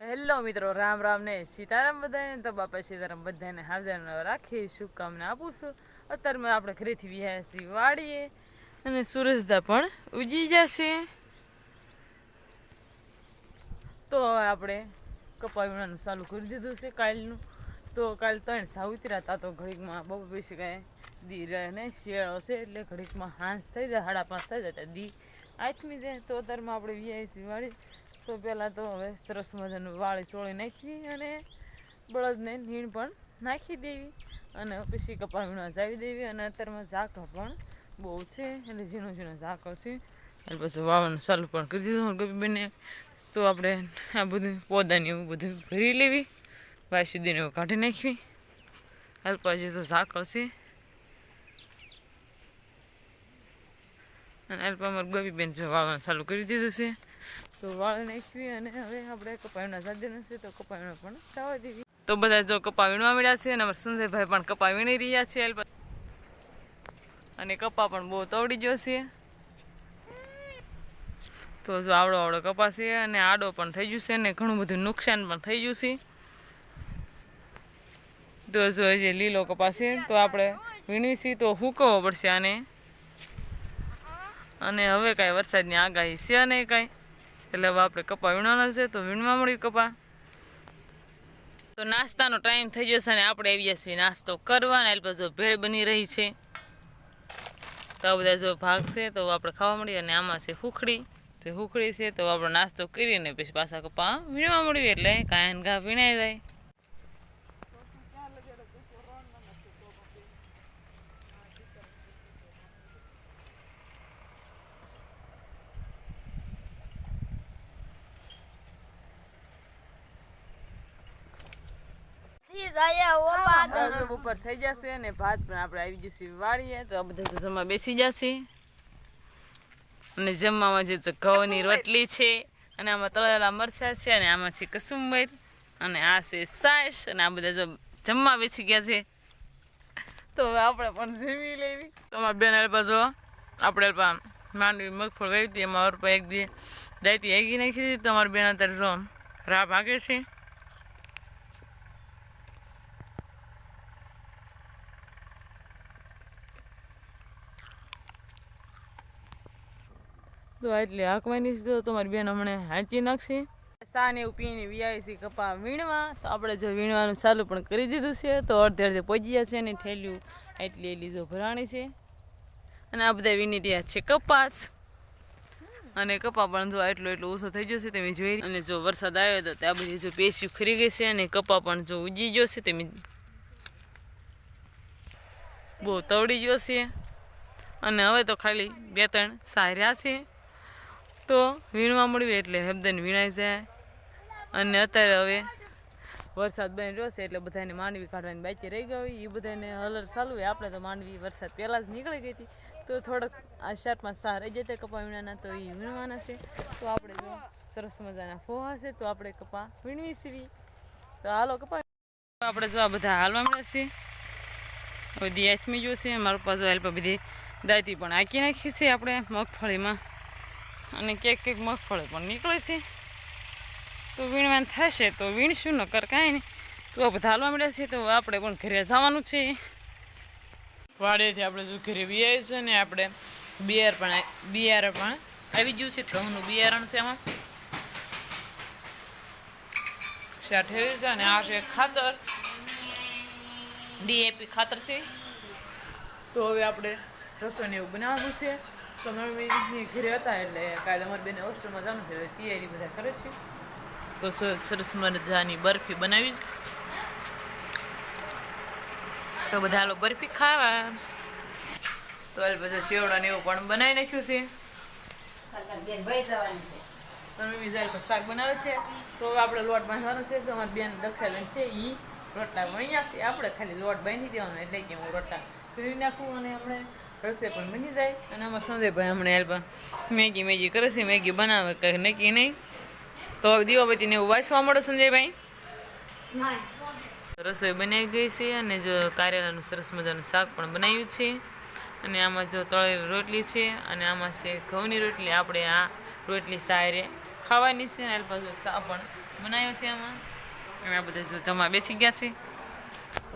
Hello મિત્રો, રામ રામ ને સીતારામ બધાને તો બાપા સીતારામ બધાને હાજર રાખી શુભકામના આપું છું. અત્યારમાં આપણે ઘરેથી વિહાસી વાળીએ અને સૂરજદા પણ ઉજી જશે. તો હવે આપણે કપા વીણવાનું ચાલુ કરી દીધું છે કાલનું. તો કાલ ત્રણ સા ઉતર્યા હતા, તો ઘડીકમાં બહુ પૈસા કાંઈ દી રહે ને શિયાળો છે એટલે ઘડીકમાં હાંસ થઈ જાય, સાડા પાંચ થઈ જાય દી આઠમી જાય. તો અત્યારમાં આપણે વિહાસી વાળી તો પહેલાં તો હવે સરસ મજાનું વાળી ચોળી નાખી અને બળદને નીણ પણ નાખી દેવી અને પછી કપા વીણવા જાવી દેવી અને અત્યારમાં ઝાકળ પણ બહુ છે. એટલે ઝીણો ઝીણો ઝાકળ છે. એટલે પછી વાવવાનું ચાલુ પણ કરી દીધું. ગપીબેને તો આપણે આ બધું પોદાની એવું બધું ભરી લેવી. વાસુદીને એવું કાઢી નાખવી. અલ્પાજી તો ઝાકળ છે. અને અલ્પામાં ગબીબેન જો વાવવાનું ચાલુ કરી દીધું છે. તો વાળ નાખી અને હવે આપણે કપાવીના સાધન છે તો કપાવીનો પણ ખાવા દેવી તો બધા જો કપા વીણવા મળ્યા છે અને અમારા પણ કપા વીણી રહ્યા છે અને કપા પણ બહુ તવડી ગયો છે. તો જો આવડો આવડો કપા છે અને આડો પણ થઈ ગયું છે અને ઘણું બધું નુકસાન પણ થઈ ગયું છે. તો જો જે લીલો કપાસ છે તો આપણે છીએ તો હુકવો પડશે આને. અને હવે કાંઈ વરસાદની આગાહી છે નહીં કાંઈ. એટલે હવે આપણે કપા વીણવાના છે, તો વીણવા મળી કપા. તો નાસ્તાનો ટાઈમ થઈ જશે અને આપણે આવી છીએ નાસ્તો કરવાના એટલે જો ભેળ બની રહી છે. તો આ બધા જો ભાગ છે, તો આપણે ખાવા મળીએ અને આમાં છે હુખડી. તો હુખડી છે, તો આપણો નાસ્તો કરીને પછી પાછા કપા વીણવા મળ્યું એટલે કાંઈ ઘા વીણાઈ જાય. ઉપર થઈ જશે અને ભાત પણ આપણે આવી જશે વાળીએ. તો આ બધા જમવા બેસી જશે. અને જમવામાં જે ઘઉંની રોટલી છે અને આમાં તળેલા મરચાં છે અને આમાં છે કસુંબર અને આ છે સાસ અને આ બધા જો જમવા બેસી ગયા છે. તો હવે આપણે પણ જમી લેવી. તો અમારા બેન અલ્પા જો આપણે અલ્પા માંડવી મગફળ ગઈ હતી એમાં અલ્પા એક દી દાયતી આગી નાખી દીધી તો અમારી બેન અત્યારે જો રાહ ભાગે છે. તો એટલે હાંકવાની છે તો તમારી બેન હમણાં હાંચી નાખશે. સા ને એવું પીને વિયાવી કપા વીણવા. તો આપણે જો વીણવાનું ચાલુ પણ કરી દીધું છે. તો અડધે અડધે પહોંચી ગયા છે અને ઠેલ્યું એટલી એટલી જો ભરાણી છે. અને આ બધા વીણી રહ્યા છે કપાસ. અને કપા પણ જો એટલો એટલો ઓછો થઈ ગયો છે તમે જોઈ અને જો વરસાદ આવ્યો તો ત્યાં બધી જો પેસ્યું ખરી ગઈ છે અને કપા પણ જો ઉજી ગયો છે તમે બહુ તવડી ગયો છે. અને હવે તો ખાલી બે ત્રણ સાર્યા છે. તો વીણવા મળ્યું એટલે હેબદન વીણાઈ જાય અને અત્યારે હવે વરસાદ બની રહ્યો છે એટલે બધાને માંડવી કાઢવાની બાકી રહી ગઈ. એ બધાને હલર ચાલુ હોય આપણે તો માંડવી વરસાદ પહેલાં જ નીકળી ગઈ હતી. તો થોડોક આ ચાર પાંચ સાર રહી જતા કપા વીણાના તો એ વીણવાના છે. તો આપણે જો સરસ મજાના ફોહા છે તો આપણે કપા વીણવી સીવી તો હાલો કપા આપણે જો આ બધા હાલવા મળે છે. બધી આથમી જોશે. મારા પાસે હેલ્પ બધી દાયતી પણ આંકી નાખી છે આપણે મગફળીમાં. અને કેક કેક મગફળી પણ નીકળે છે. તો વીણવાન થશે તો વીણશું નકર કાંઈ નહીં. તો આ બધા મળ્યા છે તો આપણે પણ ઘરે જવાનું છે. વાડેથી આપણે જો ઘરે બિયાય છે ને આપણે બિયાર પણ બિયાર પણ આવી ગયું છે. ઘઉંનું બિયારણ છે એમાં ઠેરી છે અને આ છે ખાતર. ડીએપી ખાતર છે. તો હવે આપણે રસોઈને એવું બનાવવાનું છે. તો સરસ મજાની બરફી બનાવી તો બધા હાલો બરફી ખાવા. તો હાલ બધા સેવડા ને એવું પણ બનાવી નાખ્યું છે. મમ્મી જાય તો શાક બનાવે છે. તો આપણે લોટ બાંધવાનો છે, તો અમારી બેન દક્ષાબેન છે એ રોટલા વણ્યા છે. આપણે ખાલી લોટ બાંધી દેવાનો, એટલે કે હું રોટલા કરી નાખું અને આપણે રસોઈ પણ બની જાય. અને આમાં સંજયભાઈ હમણાં હેલ્પ મેગી મેગી કરે છે, મેગી બનાવે, કંઈ નક્કી નહીં. તો હવે દીવાબત્તીને એવું વાંચવા મળે સંજયભાઈ રસોઈ બનાવી ગઈ છે અને જો કારેલાનું સરસ મજાનું શાક પણ બનાવ્યું છે. અને આમાં જો તળેલી રોટલી છે અને આમાં છે ઘઉંની રોટલી. આપણે આ રોટલી સારે ખાવાની છે અને પાછું સા પણ બનાવ્યો છે આમાં. અને આ બધા જો જમા બેસી ગયા છે.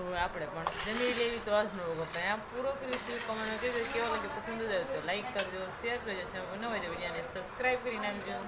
તો આપણે પણ જમી લેવી તો આજનો આપણે આ પૂરો કરીશું કમેન્ટ કહેજો, કેવો લાગે પસંદ આવે તો લાઈક કરજો શેર કરજો. નવા વિડીયોને સબસ્ક્રાઈબ કરી નાખજો